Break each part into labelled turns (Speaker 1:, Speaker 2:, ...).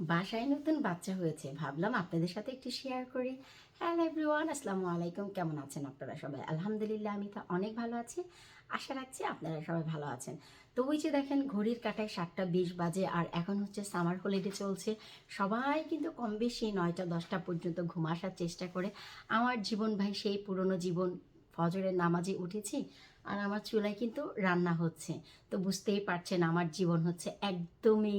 Speaker 1: বাসায় নতুন বাচ্চা হয়েছে। ভাবলাম আপনাদের সাথে একটু শেয়ার করি। হ্যালো এভরিওয়ান আসসালামু আলাইকুম। কেমন আছেন আপনারা সবাই? আলহামদুলিল্লাহ, আমি তো অনেক ভালো আছি। আশা রাখছি আপনারা সবাই ভালো আছেন। তো ওই যে দেখেন, ঘড়ির কাটায় সাতটা বিশ বাজে আর এখন হচ্ছে সামার হলিডে চলছে। সবাই কিন্তু কম বেশি নয়টা, দশটা পর্যন্ত ঘুম আসার চেষ্টা করে। আমার জীবন ভাই সেই পুরনো জীবন, ফজরের নামাজে উঠেছি। আর আমার চুলায় কিন্তু রান্না হচ্ছে। তো বুঝতেই পারছেন আমার জীবন হচ্ছে একদমই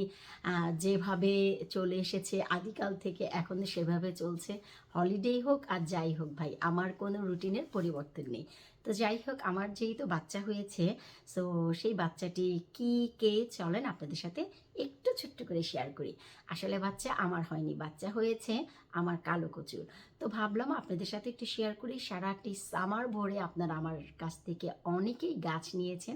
Speaker 1: যেভাবে চলে এসেছে, আদিকাল থেকে এখন সেভাবে চলছে। হলিডেই হোক আর যাই হোক ভাই, আমার কোনো রুটিনের পরিবর্তন নেই। তো যাই হোক, আমার যেহেতু বাচ্চা হয়েছে সো সেই বাচ্চাটি কি, কে চলেন আপনাদের সাথে একটু ছোট্ট করে শেয়ার করি। আসলে বাচ্চা আমার হয়নি, বাচ্চা হয়েছে আমার কালো কচুর। তো ভাবলাম আপনাদের সাথে একটু শেয়ার করি, সারাটি সামার ভরে আপনারা আমার কাছ থেকে অনেকেই গাছ নিয়েছেন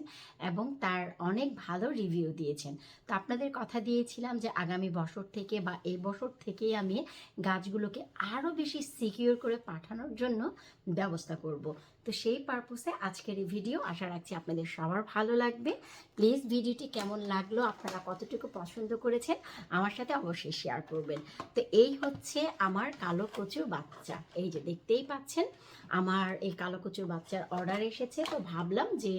Speaker 1: এবং তার অনেক ভালো রিভিউ দিয়েছেন। তো আপনাদের কথা দিয়েছিলাম যে আগামী বছর থেকে বা এই বছর থেকেই আমি গাছগুলোকে আরও বেশি সিকিউর করে পাঠানোর জন্য ব্যবস্থা করব। তো সেই পারপোসে আজকের এই ভিডিও আশা রাখছি আপনাদের সবার ভালো লাগবে। প্লিজ ভিডিওটি কেমন লাগল, আপনারা কতটুকু পছন্দ করেছেন, আমার সাথে অবশ্যই শেয়ার করবেন। তো এই হচ্ছে আমার কালো কচুর বাচ্চা। এই যে দেখতেই পাচ্ছেন, আমার এই কালো কচুর বাচ্চার অর্ডার এসেছে। তো ভাবলাম যে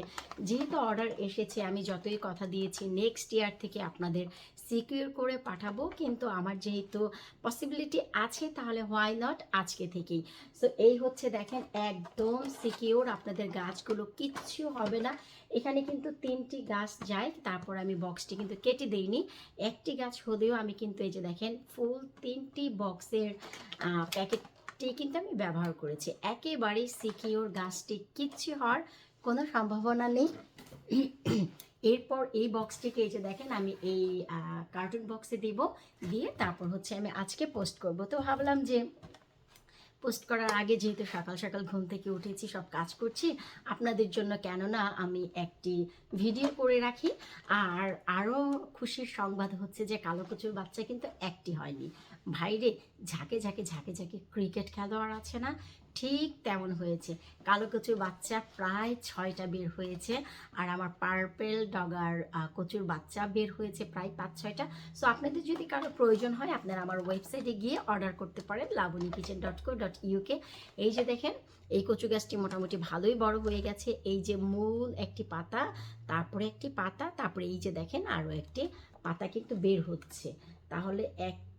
Speaker 1: যেহেতু অর্ডার এসেছে, আমি যতই কথা দিয়েছি নেক্সট ইয়ার থেকে আপনাদের সিকিউর করে পাঠাবো। কিন্তু আমার যেহেতু পসিবিলিটি আছে, তাহলে হোয়াই নট আজকে থেকেই? সো এই হচ্ছে দেখেন, একদম সিকিউর আপনাদের গাছগুলো কিচ্ছু হবে না। এখানে কিন্তু তিনটি গাছ যায়, তারপর আমি বক্সটি কিন্তু কেটে দিইনি। একটি গাছ হলেও আমি কিন্তু এই যে দেখেন, ফুল তিনটি বক্সের প্যাকেটটি কিন্তু আমি ব্যবহার করেছি। একেবারেই সিকিউর গাছটি কিচ্ছু হওয়ার কোনো সম্ভাবনা নেই। এরপর এই বক্সটিকে এই যে দেখেন, আমি এই কার্টুন বক্সে দিব, দিয়ে তারপর হচ্ছে আমি আজকে পোস্ট করব। তো ভাবলাম যে পোস্ট করার আগে যেহেতু সকাল সকাল ঘুম থেকে উঠেছি, সব কাজ করছি, আপনাদের জন্য কেননা আমি একটি ভিডিও করে রাখি। আর আরও খুশির সংবাদ হচ্ছে যে কালো কচুর বাচ্চা কিন্তু একটি হয়নি। ভাইরে, ঝাঁকে ঝাঁকে ঝাঁকে ঝাঁকে ক্রিকেট খেলোয়াড় আছে না? ঠিক তেমন হয়েছে। কালো কচুর বাচ্চা প্রায় ছয়টা বের হয়েছে আর আমার পার্পেল ডগার কচুর বাচ্চা বের হয়েছে প্রায় পাঁচ, ছয়টা। সো আপনাদের যদি কারও প্রয়োজন হয়, আপনারা আমার ওয়েবসাইটে গিয়ে অর্ডার করতে পারেন Laboni kitchen dot co dot UK এই যে দেখেন, এই কচু গাছটি মোটামুটি ভালোই বড় হয়ে গেছে। এই যে মূল একটি পাতা, তারপরে একটি পাতা, তারপরে এই যে দেখেন, আরও একটি পাতা কিন্তু বের হচ্ছে। তাহলে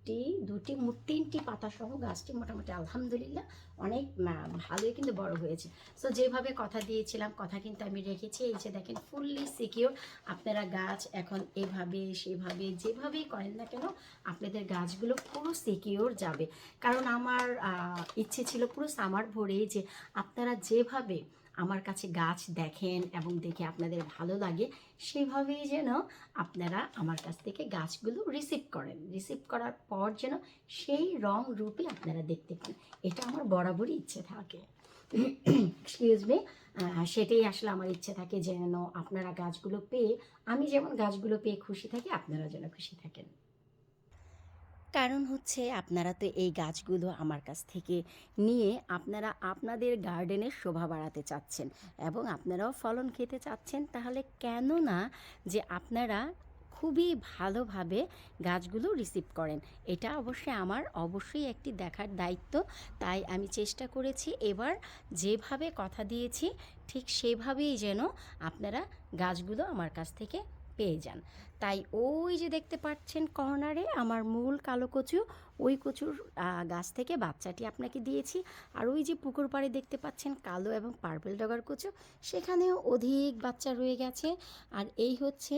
Speaker 1: একটি দুটি তিনটি পাতা সহ গাছটি মোটামুটি আলহামদুলিল্লাহ অনেক ভালোই কিন্তু বড় হয়েছে। সো যেভাবে কথা দিয়েছিলাম, কথা কিন্তু আমি রেখেছি। এই যে দেখেন ফুললি সিকিউর আপনারা গাছ এখন এভাবে, সেভাবে, যেভাবেই করেন না কেন, আপনাদের গাছগুলো পুরো সিকিউর যাবে। কারণ আমার ইচ্ছে ছিল পুরো সামার ভরে যে আপনারা যেভাবে আমার কাছে গাছ দেখেন এবং দেখে আপনাদের ভালো লাগে, সেভাবেই যেন আপনারা আমার কাছ থেকে গাছগুলো রিসিভ করেন। রিসিভ করার পর যেন সেই রং রূপে আপনারা দেখতে পান। এটা আমার বরাবরই ইচ্ছে থাকে। এক্সকিউজ মি সেটাই আসলে আমার ইচ্ছে থাকে যেন আপনারা গাছগুলো পেয়ে, আমি যেমন গাছগুলো পেয়ে খুশি থাকি আপনারা যেন খুশি থাকেন। কারণ হচ্ছে আপনারা তো এই গাছগুলো আমার কাছ থেকে নিয়ে আপনারা আপনাদের গার্ডেনের শোভা বাড়াতে চাচ্ছেন এবং আপনারাও ফলন খেতে চাচ্ছেন, তাহলে কেন না যে আপনারা খুবই ভালোভাবে গাছগুলো রিসিভ করেন? এটা অবশ্যই আমার অবশ্যই একটি দেখার দায়িত্ব, তাই আমি চেষ্টা করেছি এবার যেভাবে কথা দিয়েছি, ঠিক সেভাবেই যেন আপনারা গাছগুলো আমার কাছ থেকে পেয়ে যান। তাই ওই যে দেখতে পাচ্ছেন কর্নারে আমার মূল কালো কচু, ওই কচুর গাছ থেকে বাচ্চাটি আপনাকে দিয়েছি। আর ওই যে পুকুর পাড়ে দেখতে পাচ্ছেন কালো এবং পার্পেল ডগার কচু, সেখানেও অধিক বাচ্চা রয়ে গেছে। আর এই হচ্ছে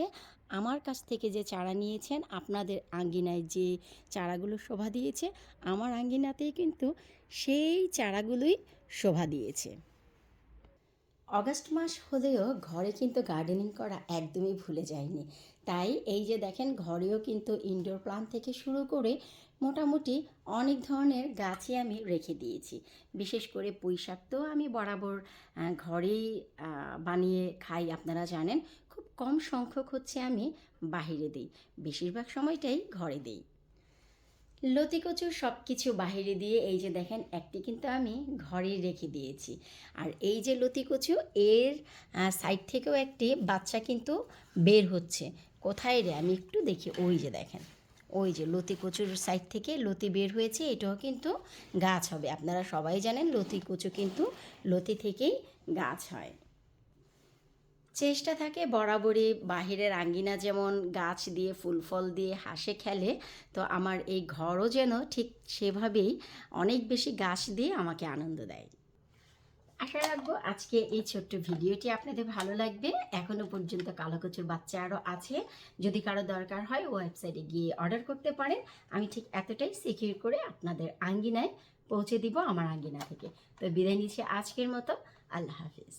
Speaker 1: আমার কাছ থেকে যে চারা নিয়েছেন, আপনাদের আঙ্গিনায় যে চারাগুলো শোভা দিয়েছে, আমার আঙ্গিনাতেই কিন্তু সেই চারাগুলোই শোভা দিয়েছে। অগাস্ট মাস হলেও ঘরে কিন্তু গার্ডেনিং করা একদমই ভুলে যায়নি তাই এই যে দেখেন, ঘরেও কিন্তু ইনডোর প্লান্ট থেকে শুরু করে মোটামুটি অনেক ধরনের গাছই আমি রেখে দিয়েছি। বিশেষ করে পুঁই শাক তো আমি বরাবর ঘরেই বানিয়ে খাই, আপনারা জানেন। খুব কম সংখ্যক হচ্ছে আমি বাহিরে দিই। বেশিরভাগ সময়টাই ঘরে দিই। লতি কচু সব কিছু বাহিরে দিয়ে এই যে দেখেন, একটি কিন্তু আমি ঘরে রেখে দিয়েছি। আর এই যে লতি কচু, এর সাইড থেকেও একটি বাচ্চা কিন্তু বের হচ্ছে। কোথায় রে? আমি একটু দেখি। ওই যে দেখেন, ওই যে লতি কচুর সাইড থেকে লতি বের হয়েছে, এটাও কিন্তু গাছ হবে। আপনারা সবাই জানেন, লতি কচু কিন্তু লতি থেকেই গাছ হয়। চেষ্টা থাকে বরাবরই বাহিরের আঙ্গিনা যেমন গাছ দিয়ে, ফুল ফল দিয়ে হাসে খেলে, তো আমার এই ঘরও যেন ঠিক সেভাবেই অনেক বেশি গাছ দিয়ে আমাকে আনন্দ দেয়। আশা রাখব আজকে এই ছোট্ট ভিডিওটি আপনাদের ভালো লাগবে। এখনও পর্যন্ত কালো কচুর বাচ্চা আরও আছে। যদি কারও দরকার হয় ওয়েবসাইটে গিয়ে অর্ডার করতে পারেন। আমি ঠিক এতটাই সিকিউর করে আপনাদের আঙ্গিনায় পৌঁছে দিব আমার আঙ্গিনা থেকে। তো বিদায় নিচ্ছি আজকের মতো। আল্লাহ হাফিজ।